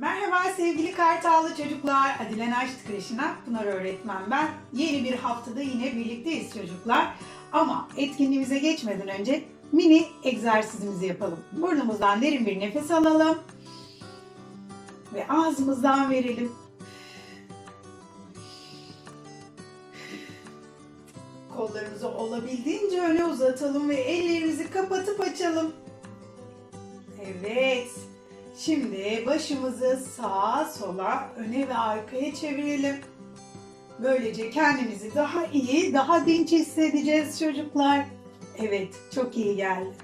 Merhaba sevgili Kartallı çocuklar. Adile Naşit Kreşi'ne Pınar öğretmen ben. Yeni bir haftada yine birlikteyiz çocuklar. Ama etkinliğimize geçmeden önce mini egzersizimizi yapalım. Burnumuzdan derin bir nefes alalım. Ve ağzımızdan verelim. Kollarımızı olabildiğince öne uzatalım ve ellerimizi kapatıp açalım. Evet. Şimdi başımızı sağa sola, öne ve arkaya çevirelim. Böylece kendimizi daha iyi, daha dinç hissedeceğiz çocuklar. Evet, çok iyi geldi.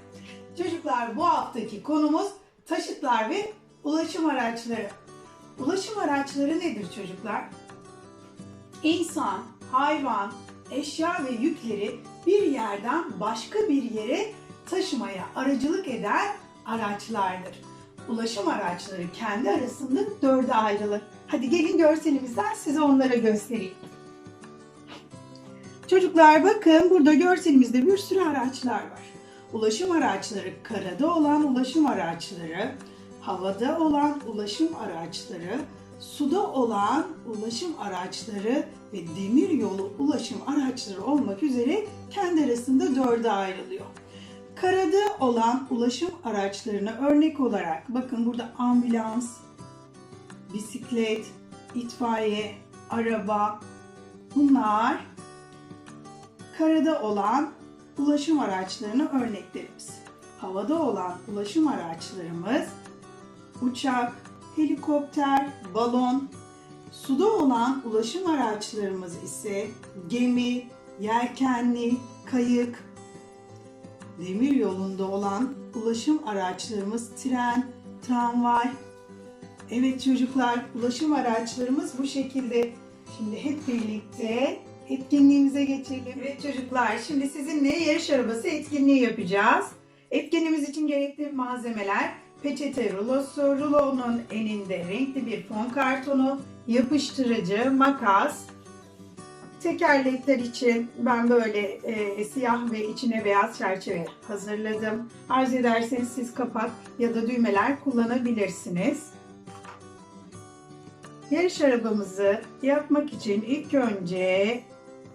Çocuklar bu haftaki konumuz taşıtlar ve ulaşım araçları. Ulaşım araçları nedir çocuklar? İnsan, hayvan, eşya ve yükleri bir yerden başka bir yere taşımaya aracılık eden araçlardır. Ulaşım araçları kendi arasında dörde ayrılır. Hadi gelin görselimizden size onlara göstereyim. Çocuklar bakın burada görselimizde bir sürü araçlar var. Ulaşım araçları karada olan ulaşım araçları, havada olan ulaşım araçları, suda olan ulaşım araçları ve demir yolu ulaşım araçları olmak üzere kendi arasında dörde ayrılıyor. Karada olan ulaşım araçlarına örnek olarak bakın burada ambulans, bisiklet, itfaiye, araba bunlar karada olan ulaşım araçlarına örneklerimiz. Havada olan ulaşım araçlarımız uçak, helikopter, balon. Suda olan ulaşım araçlarımız ise gemi, yelkenli, kayık, demir yolunda olan ulaşım araçlarımız tren, tramvay. Evet çocuklar, ulaşım araçlarımız bu şekilde. Şimdi hep birlikte etkinliğimize geçelim. Evet çocuklar, şimdi sizinle yarış arabası etkinliği yapacağız. Etkinliğimiz için gerekli malzemeler peçete rulosu, rulonun eninde renkli bir fon kartonu, yapıştırıcı, makas, Tekerlekler için ben böyle e, siyah ve içine beyaz çerçeve hazırladım. Arz ederseniz siz kapak ya da düğmeler kullanabilirsiniz. Yarış arabamızı yapmak için ilk önce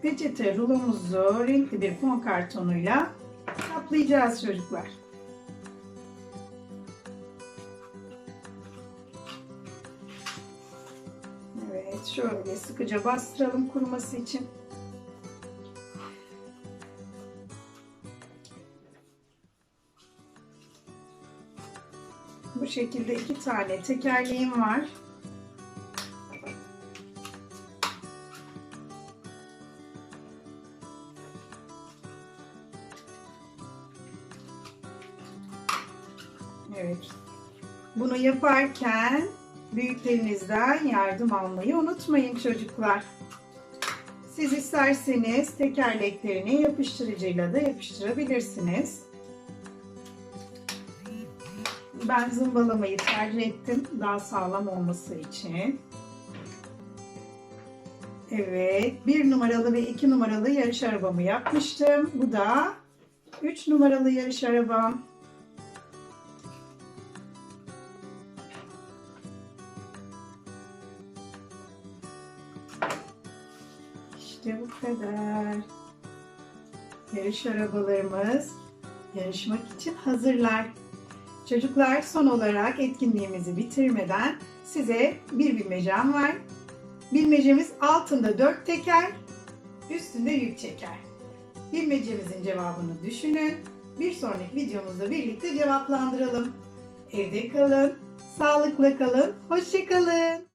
peçete rulomuzu renkli bir fon kartonuyla kaplayacağız çocuklar. Şöyle sıkıca bastıralım kuruması için. Bu şekilde iki tane tekerleğim var. Evet. Bunu yaparken büyüklerinizden yardım almayı unutmayın çocuklar. Siz isterseniz tekerleklerini yapıştırıcıyla da yapıştırabilirsiniz. Ben zımbalamayı tercih ettim daha sağlam olması için. Evet, bir numaralı ve iki numaralı yarış arabamı yapmıştım. Bu da üç numaralı yarış arabam. İşte bu kadar. Yarış arabalarımız yarışmak için hazırlar. Çocuklar son olarak etkinliğimizi bitirmeden size bir bilmecem var. Bilmecemiz altında dört teker, üstünde yük çeker. Bilmecemizin cevabını düşünün. Bir sonraki videomuzda birlikte cevaplandıralım. Evde kalın, sağlıkla kalın, hoşça kalın.